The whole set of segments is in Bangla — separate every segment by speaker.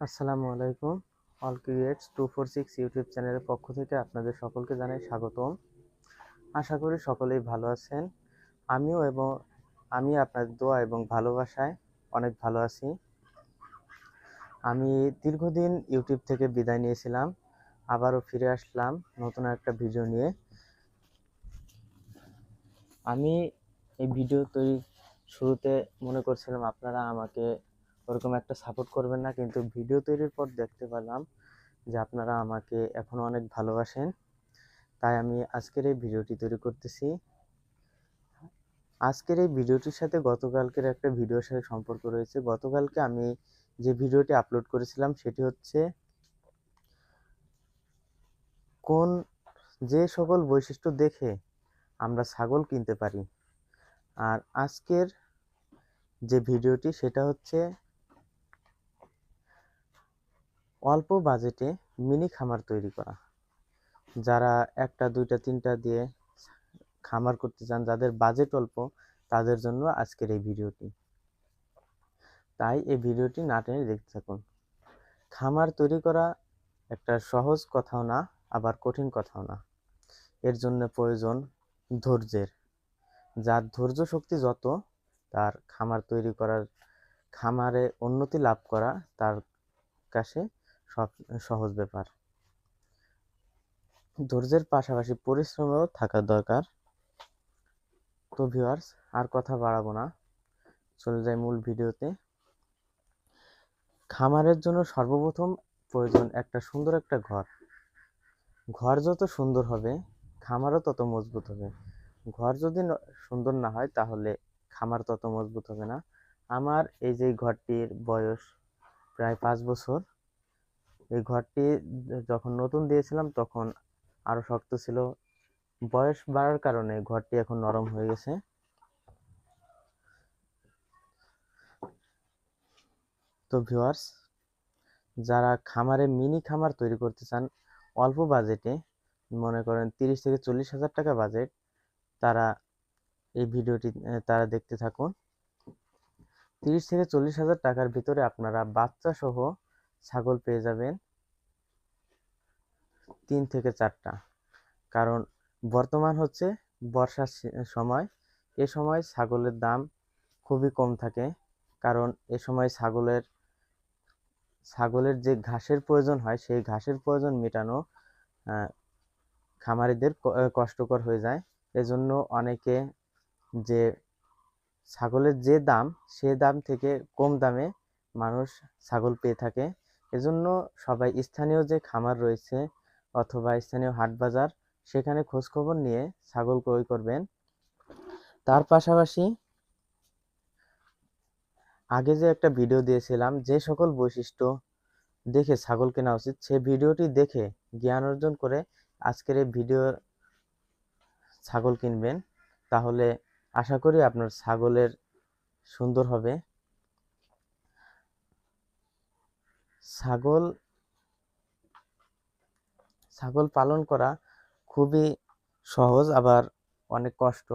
Speaker 1: আসসালামু আলাইকুম। All creates two four six YouTube চ্যানেলের পক্ষ থেকে আপনাদের সকলকে জানাই স্বাগতম। আশা করি সকলেই ভালো আছেন। আমিও এবং আমি আপনাদের দোয়া এবং ভালোবাসায় অনেক ভালো আছি। আমি দীর্ঘদিন ইউটিউব থেকে বিদায় নিয়েছিলাম। আবারও ফিরে আসলাম নতুন একটা ভিডিও নিয়ে। আমি এই ভিডিও তৈরি শুরুতে মনে করছিলাম, আপনারা আমাকে ওরকম একটা সাপোর্ট করবেন না। কিন্তু ভিডিও তৈরির পর দেখতে পেলাম যে আপনারা আমাকে এখনও অনেক ভালোবাসেন। তাই আমি আজকের এই ভিডিওটি তৈরি করতেছি। আজকের এই ভিডিওটির সাথে গতকালকের একটা ভিডিওর সাথে সম্পর্ক রয়েছে। গতকালকে আমি যে ভিডিওটি আপলোড করেছিলাম সেটি হচ্ছে কোন যে সকল বৈশিষ্ট্য দেখে আমরা ছাগল কিনতে পারি। আর আজকের যে ভিডিওটি সেটা হচ্ছে অল্প বাজেটে মিনি খামার তৈরি করা। যারা একটা, দুইটা, তিনটা দিয়ে খামার করতে চান, যাদের বাজেট অল্প, তাদের জন্য আজকের এই ভিডিওটি। তাই এই ভিডিওটি না টেনে দেখতে থাকুন। খামার তৈরি করা একটা সহজ কথাও না, আবার কঠিন কথাও না। এর জন্য প্রয়োজন ধৈর্যের। যার ধৈর্য শক্তি যত, তার খামার তৈরি করার, খামারে উন্নতি লাভ করা, তার কাছে সব সহজ ব্যাপার। ধৈর্যের পাশাপাশি পরিশ্রমেও থাকা দরকার। তো ভিউয়ার্স আর কথা বাড়াবো না। চলে যাই মূল ভিডিওতে। খামারের জন্য সর্বপ্রথম প্রয়োজন একটা সুন্দর একটা ঘর। ঘর যত সুন্দর হবে, খামারও তত মজবুত হবে। ঘর যদি সুন্দর না হয়, তাহলে খামার তত মজবুত হবে না। আমার এই যে ঘরটির বয়স প্রায় পাঁচ বছর এই ঘরটি যখন নতুন দিয়েছিলাম তখন আরও শক্ত ছিল। বয়স বাড়ার কারণে ঘরটি এখন নরম হয়ে গেছে। তো ভিউয়ার্স, যারা খামারে মিনি খামার তৈরি করতে চান, অল্প বাজেটে, মনে করেন তিরিশ থেকে চল্লিশ হাজার টাকা বাজেট, তারা এই ভিডিওটি তারা দেখতে থাকুন। তিরিশ থেকে চল্লিশ হাজার টাকার ভিতরে আপনারা বাচ্চা সহ ছাগল পেয়ে যাবেন তিন থেকে চারটা। কারণ বর্তমান হচ্ছে বর্ষার সময়। এ সময় ছাগলের দাম খুবই কম থাকে। কারণ এ সময় ছাগলের ছাগলের যে ঘাসের প্রয়োজন হয়, সেই ঘাসের প্রয়োজন মেটানো খামারিদের কষ্টকর হয়ে যায়। এজন্য অনেকে যে ছাগলের যে দাম, সে দাম থেকে কম দামে মানুষ ছাগল পেয়ে থাকে। এজন্য সবাই স্থানীয় যে খামার রয়েছে অথবা স্থানীয় হাট বাজার, সেখানে খোঁজখবর নিয়ে ছাগল ক্রয় করবেন। তার পাশাপাশি আগে যে একটা ভিডিও দিয়েছিলাম, যে সকল বৈশিষ্ট্য দেখে ছাগল কেনা উচিত, সে ভিডিওটি দেখে জ্ঞান অর্জন করে আজকের এই ভিডিও ছাগল কিনবেন। তাহলে আশা করি আপনার ছাগলের সুন্দর হবে। ছাগল ছাগল পালন করা খুবই সহজ, আবার অনেক কষ্ট।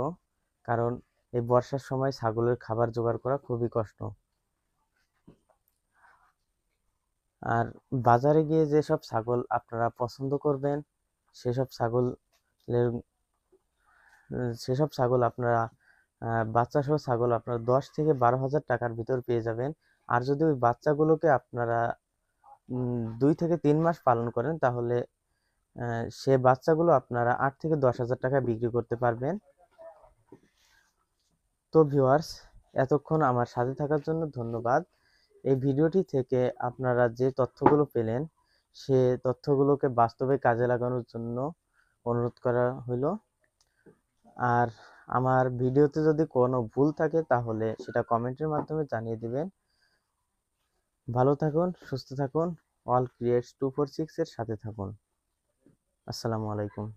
Speaker 1: কারণ এই বর্ষার সময় ছাগলের খাবার জোগাড় করা খুবই কষ্ট। আর বাজারে গিয়ে যেসব ছাগল আপনারা পছন্দ করবেন, সেসব ছাগলের সেসব ছাগল আপনারা বাচ্চা সহ ছাগল আপনারা দশ থেকে বারো হাজার টাকার ভিতর পেয়ে যাবেন। আর যদি ওই বাচ্চাগুলোকে আপনারা দুই থেকে তিন মাস পালন করেন, তাহলে সে বাচ্চাগুলো আপনারা আট থেকে দশ হাজার টাকা বিক্রি করতে পারবেন। তো ভিউয়ার্স, এতক্ষণ আমার সাথে থাকার জন্য ধন্যবাদ। এই ভিডিওটি থেকে আপনারা যে তথ্যগুলো পেলেন, সে তথ্যগুলোকে বাস্তবে কাজে লাগানোর জন্য অনুরোধ করা হলো আর আমার ভিডিওতে যদি কোনো ভুল থাকে, তাহলে সেটা কমেন্টের মাধ্যমে জানিয়ে দিবেন। ভালো থাকুন সুস্থ থাকুন। অল ক্রিয়েটস টু ফোর সিক্সের সাথে থাকুন। আসসালামু আলাইকুম।